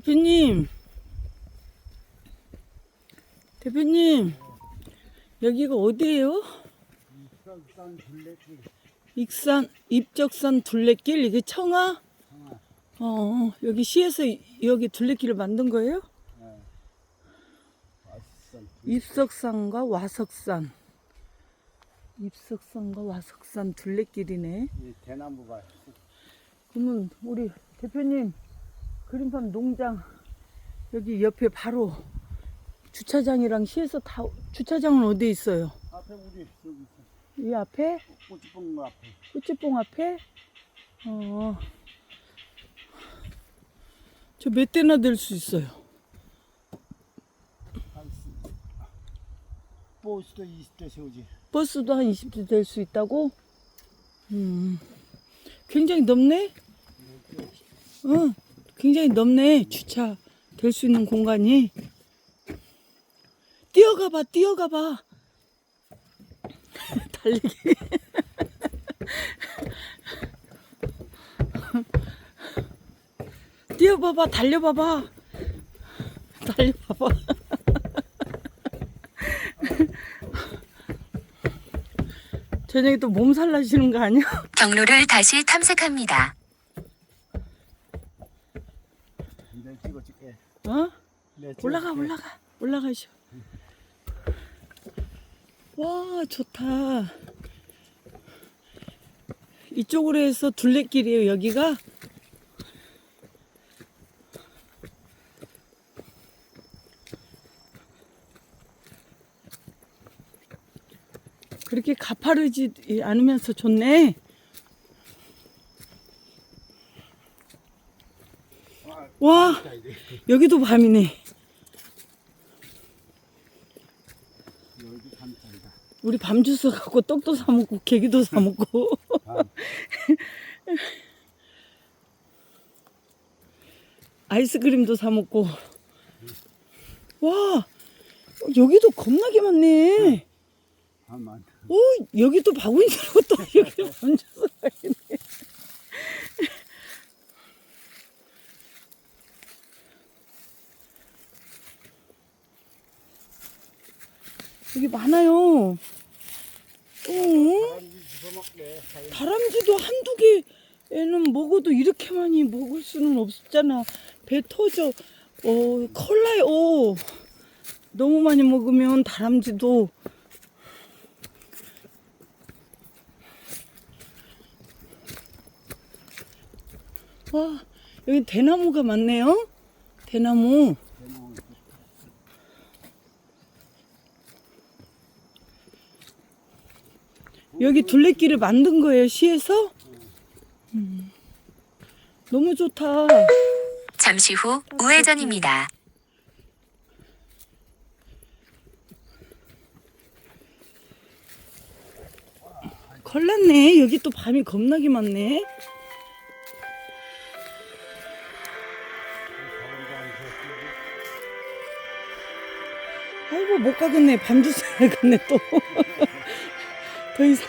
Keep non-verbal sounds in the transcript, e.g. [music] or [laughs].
대표님. 대표님. 여기가 어디예요? 익산 입적산 둘레길 이게? 상하 어 여기 시에서 이- 여기 둘레길을 만든 거예요? 입석산과 와석산. 입석산과 와석산 둘레길이네. 이 대나무가 그러면 우리 대표님 그림팜 농장 여기 옆에 바로 주차장이랑 시에서 다 주차장은 어디 있어요? 앞에 우리 여기 있어. 이 앞에 꽃집봉 앞에 꽃집봉 앞에 어. 저 몇 대나 될 수 있어요? 한 버스도 20대 세우지 버스도 한 20대 될 수 있다고? 음. 굉장히 넓네? 어, 굉장히 넓네. 주차 될 수 있는 공간이. 뛰어가봐, 뛰어가봐. [laughs] 달리기. [laughs] 뛰어봐봐, 달려봐봐. 달려봐봐. [laughs] 저녁에 또 몸살 나시는 거 아니야? 경로를 다시 탐색합니다. 찍어줄게 어? 내 올라가 찍어줄게. 올라가 올라가셔. 와 좋다. 이쪽으로 해서 둘레길이에요 여기가. 그렇게 가파르지 않으면서 좋네. 와 여기도 밤이네. 우리 밤 주스 갖고 떡도 사 먹고 계기도 사 먹고 밤 [laughs] 아이스크림도 사 먹고 와 여기도 겁나게 많네. 오 여기도 바구니 들고 또 여기 밤 주스가 있네. 여기 많아요. 어? 다람쥐도 한두 개에는 먹어도 이렇게 많이 먹을 수는 없잖아. 배 터져. 어, 콜라에, 어. 너무 많이 먹으면 다람쥐도. 와, 여기 대나무가 많네요. 대나무. 대나무 여기 둘레길을 만든 거예요, 시에서? 음. 너무 좋다. 잠시 후 우회전입니다. 걸렸네. 여기 또 밤이 겁나게 많네. 아이고 못 가겠네. 밤 주사야겠네 [laughs] 또. Please.